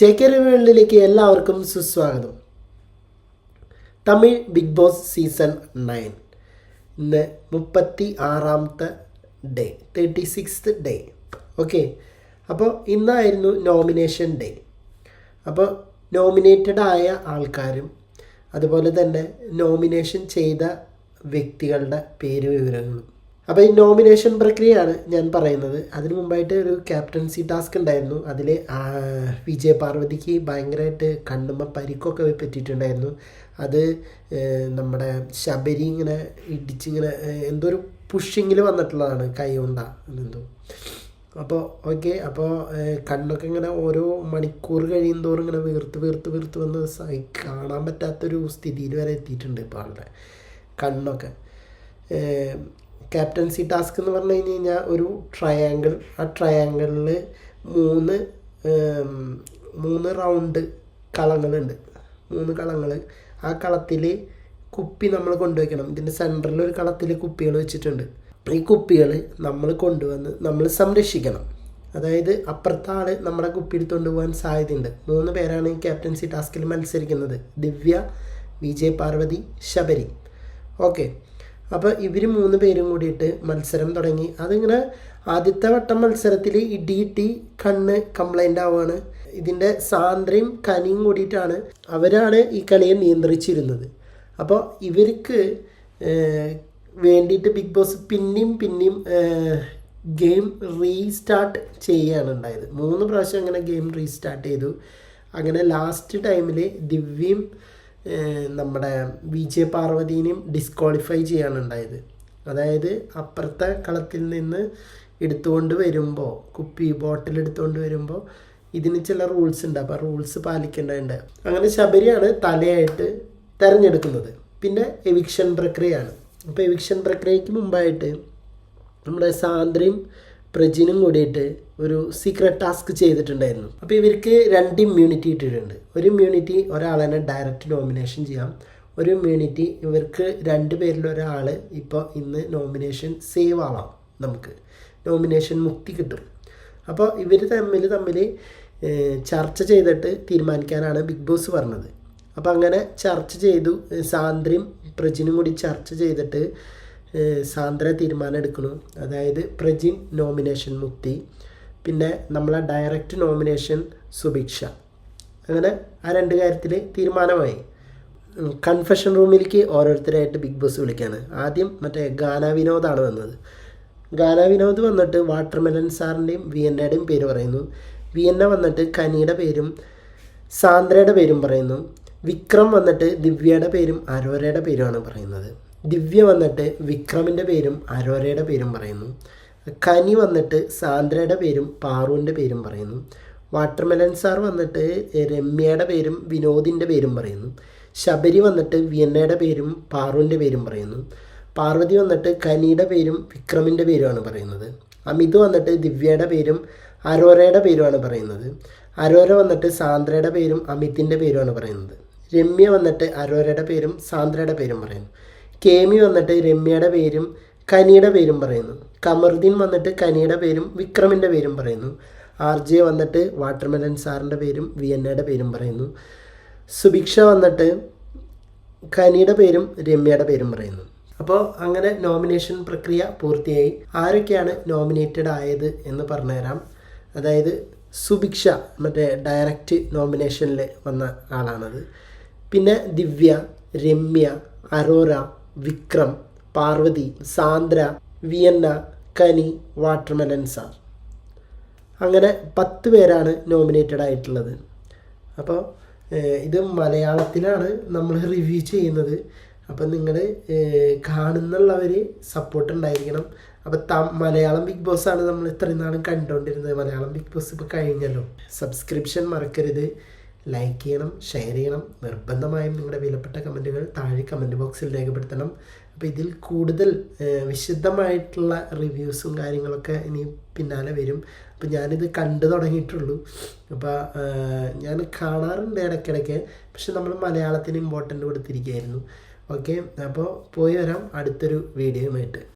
J K റിവേളിലേക്ക് എല്ലാവർക്കും സുസ്വാഗതം. Tamil big boss season nine. ഇന്ന് മുപ്പത്തി ആറാമത്തെ day thirty sixth day. Okay. അപ്പോൾ ഇന്നായിരുന്നു നോമിനേഷൻ ഡേ. അപ്പോൾ നോമിനേറ്റഡ് ആയ ആൾക്കാരും അതുപോലെ തന്നെ നോമിനേഷൻ ചെയ്ത വ്യക്തികളുടെ പേര് വിവരങ്ങളും അപ്പോൾ ഈ നോമിനേഷൻ പ്രക്രിയയാണ് ഞാൻ പറയുന്നത്. അതിനു മുമ്പായിട്ട് ഒരു ക്യാപ്റ്റൻസി ടാസ്ക് ഉണ്ടായിരുന്നു. അതിൽ വിജയ പാർവതിക്ക് ഭയങ്കരമായിട്ട് കണ്ണുമ്മ പരിക്കൊക്കെ പറ്റിയിട്ടുണ്ടായിരുന്നു. അത് നമ്മുടെ ശബരി ഇങ്ങനെ ഇടിച്ചിങ്ങനെ എന്തോ ഒരു പുഷിങ്ങിൽ വന്നിട്ടുള്ളതാണ് കൈ കൊണ്ട എന്തോ അപ്പോൾ ഓക്കെ അപ്പോൾ കണ്ണൊക്കെ ഇങ്ങനെ ഓരോ മണിക്കൂർ കഴിയും തോറും ഇങ്ങനെ വീർത്ത് വീർത്ത് വീർത്ത് വന്ന് കാണാൻ പറ്റാത്തൊരു സ്ഥിതിയിൽ വരെ എത്തിയിട്ടുണ്ട് ഇപ്പോൾ ആളുടെ കണ്ണൊക്കെ. ക്യാപ്റ്റൻസി ടാസ്ക് എന്ന് പറഞ്ഞു കഴിഞ്ഞ് കഴിഞ്ഞാൽ ഒരു ട്രയാങ്കിൾ ആ ട്രയാങ്കിളിൽ മൂന്ന് മൂന്ന് റൗണ്ട് കളങ്ങളുണ്ട്. മൂന്ന് കളങ്ങൾ ആ കളത്തിൽ കുപ്പി നമ്മൾ കൊണ്ടുവയ്ക്കണം. ഇതിന്റെ സെന്ററിൽ ഒരു കളത്തിൽ കുപ്പികൾ വെച്ചിട്ടുണ്ട്. ഈ കുപ്പികൾ നമ്മൾ കൊണ്ടുവന്ന് നമ്മൾ സംരക്ഷിക്കണം. അതായത് അപ്പുറത്തെ ആൾ നമ്മുടെ കുപ്പി എടുത്തുകൊണ്ട് പോകാൻ സാധ്യതയുണ്ട്. മൂന്ന് പേരാണ് ഈ ക്യാപ്റ്റൻസി ടാസ്കിൽ മത്സരിക്കുന്നത്. ദിവ്യ വിജയ് പാർവതി ശബരി. ഓക്കെ. അപ്പോൾ ഇവർ മൂന്ന് പേരും കൂടിയിട്ട് മത്സരം തുടങ്ങി. അതിങ്ങനെ ആദ്യത്തെ വട്ടം മത്സരത്തിൽ ടി കണ്ണ് കംപ്ലൈന്റ് ആവുകയാണ്. ഇതിന്റെ സാന്ദ്രയും കനിയും കൂടിയിട്ടാണ് അവരാണ് ഈ കളിയെ നിയന്ത്രിച്ചിരുന്നത്. അപ്പോൾ ഇവർക്ക് വേണ്ടിയിട്ട് ബിഗ് ബോസ് പിന്നെയും പിന്നെയും ഗെയിം റീസ്റ്റാർട്ട് ചെയ്യുകയാണ് ഉണ്ടായത്. മൂന്ന് പ്രാവശ്യം അങ്ങനെ ഗെയിം റീസ്റ്റാർട്ട് ചെയ്തു. അങ്ങനെ ലാസ്റ്റ് ടൈമിൽ ദിവ്യയും നമ്മുടെ വിജയ പാർവതീനെയും ഡിസ്ക്വാളിഫൈ ചെയ്യാണ് ഉണ്ടായത് അതായത് അപ്പുറത്തെ കളത്തിൽ നിന്ന് എടുത്തുകൊണ്ട് വരുമ്പോൾ കുപ്പി ബോട്ടിൽ എടുത്തുകൊണ്ട് വരുമ്പോൾ ഇതിന് ചില റൂൾസ് ഉണ്ട്. അപ്പോൾ റൂൾസ് പാലിക്കേണ്ടതുണ്ട്. അങ്ങനെ ശബരിയാണ് തലയായിട്ട് തിരഞ്ഞെടുക്കുന്നത്. പിന്നെ എവിക്ഷൻ പ്രക്രിയയാണ്. അപ്പോൾ എവിക്ഷൻ പ്രക്രിയയ്ക്ക് മുമ്പായിട്ട് നമ്മുടെ സാന്ദ്രയും പ്രജിനും കൂടിയിട്ട് ഒരു സീക്രട്ട് ടാസ്ക് ചെയ്തിട്ടുണ്ടായിരുന്നു. അപ്പോൾ ഇവർക്ക് രണ്ട് ഇമ്മ്യൂണിറ്റി ഇട്ടിട്ടുണ്ട്. ഒരു ഇമ്മ്യൂണിറ്റി ഒരാളെ ഡയറക്റ്റ് നോമിനേഷൻ ചെയ്യാം. ഒരു ഇമ്മ്യൂണിറ്റി ഇവർക്ക് രണ്ട് പേരിൽ ഒരാൾ ഇപ്പോൾ ഇന്ന് നോമിനേഷൻ സേവ് ആവാം നമുക്ക്. നോമിനേഷൻ മുക്തി കിട്ടും. അപ്പോൾ ഇവർ തമ്മിൽ തമ്മിൽ ചർച്ച ചെയ്തിട്ട് തീരുമാനിക്കാനാണ് ബിഗ് ബോസ് പറഞ്ഞത്. അപ്പോൾ അങ്ങനെ ചർച്ച ചെയ്തു. സാന്ദ്രയും പ്രജിനും കൂടി ചർച്ച ചെയ്തിട്ട് സാന്ദ്ര തീരുമാനം എടുക്കുന്നു അതായത് പ്രജിൻ നോമിനേഷൻ മുക്തി. പിന്നെ നമ്മളെ ഡയറക്റ്റ് നോമിനേഷൻ സുഭിക്ഷ. അങ്ങനെ ആ രണ്ട് കാര്യത്തിൽ തീരുമാനമായി. കൺഫെഷൻ റൂമിലേക്ക് ഓരോരുത്തരായിട്ട് ബിഗ് ബോസ് വിളിക്കുകയാണ് ആദ്യം മറ്റേ ഗാന വിനോദാണ് വന്നത്. ഗാന വിനോദ് വന്നിട്ട് വാട്ടർമെലൻ സാറിന്റെയും വിയന്നയുടെയും പേര് പറയുന്നു. വിയന്ന വന്നിട്ട് കനിയുടെ പേരും സാന്ദ്രയുടെ പേരും പറയുന്നു. വിക്രം വന്നിട്ട് ദിവ്യയുടെ പേരും അരോരയുടെ പേരുമാണ് പറയുന്നത്. ദിവ്യ വന്നിട്ട് വിക്രമിന്റെ പേരും അരോരയുടെ പേരും പറയുന്നു. കനി വന്നിട്ട് സാന്ദ്രയുടെ പേരും പാറുവിന്റെ പേരും പറയുന്നു. വാട്ടർമെലൻ സാർ വന്നിട്ട് രമ്യയുടെ പേരും വിനോദിന്റെ പേരും പറയുന്നു. ശബരി വന്നിട്ട് വിയന്നയുടെ പേരും പാറുവിന്റെ പേരും പറയുന്നു. പാർവതി വന്നിട്ട് കനിയുടെ പേരും വിക്രമിന്റെ പേരുമാണ് പറയുന്നത്. അമിത് വന്നിട്ട് ദിവ്യയുടെ പേരും അരോരയുടെ പേരുമാണ് പറയുന്നത്. അരോര വന്നിട്ട് സാന്ദ്രയുടെ പേരും അമിതിന്റെ പേരുമാണ് പറയുന്നത്. രമ്യ വന്നിട്ട് അരോരയുടെ പേരും സാന്ദ്രയുടെ പേരും പറയുന്നു. കേമി വന്നിട്ട് രമ്യയുടെ പേരും കനിയുടെ പേരും പറയുന്നു. കമറുദ്ദീൻ വന്നിട്ട് കനിയുടെ പേരും വിക്രമിന്റെ പേരും പറയുന്നു. ആർ ജെ വന്നിട്ട് വാട്ടർമെലൻ സാറിന്റെ പേരും വി എന്നയുടെ പേരും പറയുന്നു. സുഭിക്ഷ വന്നിട്ട് കനിയുടെ പേരും രമ്യയുടെ പേരും പറയുന്നു. അപ്പോൾ അങ്ങനെ നോമിനേഷൻ പ്രക്രിയ പൂർത്തിയായി. ആരൊക്കെയാണ് നോമിനേറ്റഡ് ആയത് എന്ന് പറഞ്ഞുതരാം. അതായത് സുഭിക്ഷ മറ്റേ ഡയറക്റ്റ് നോമിനേഷനിൽ വന്ന ആളാണത്. പിന്നെ Divya Ramya Aurora Vikram Parvathy Sandra Viyana Kani watermelon sir. അങ്ങനെ പത്ത് പേരാണ് നോമിനേറ്റഡ് ആയിട്ടുള്ളത്. അപ്പോൾ ഇത് മലയാളത്തിലാണ് നമ്മൾ റിവ്യൂ ചെയ്യുന്നത്. അപ്പം നിങ്ങൾ കാണുന്നുള്ളവർ സപ്പോർട്ട് ഉണ്ടായിരിക്കണം. അപ്പം ത മലയാളം ബിഗ് ബോസ് ആണ് നമ്മൾ ഇത്രയും നാളും കണ്ടുകൊണ്ടിരുന്നത്. മലയാളം ബിഗ് ബോസ് ഇപ്പോൾ കഴിഞ്ഞല്ലോ. സബ്സ്ക്രിപ്ഷൻ മറക്കരുത്. ലൈക്ക് ചെയ്യണം ഷെയർ ചെയ്യണം നിർബന്ധമായും നിങ്ങളുടെ വിലപ്പെട്ട കമന്റുകൾ താഴെ കമന്റ് ബോക്സിൽ രേഖപ്പെടുത്തണം. അപ്പോൾ ഇതിൽ കൂടുതൽ വിശദമായിട്ടുള്ള റിവ്യൂസും കാര്യങ്ങളൊക്കെ ഇനി പിന്നാലെ വരും. അപ്പോൾ ഞാനിത് കണ്ടു തുടങ്ങിയിട്ടുള്ളൂ. അപ്പോൾ ഞാൻ കാണാറുണ്ട് ഇടയ്ക്കിടയ്ക്ക് പക്ഷെ നമ്മൾ മലയാളത്തിന് ഇമ്പോർട്ടന്റ് കൊടുത്തിരിക്കുകയായിരുന്നു. ഓക്കെ അപ്പോൾ പോയി വരാം അടുത്തൊരു വീഡിയോയുമായിട്ട്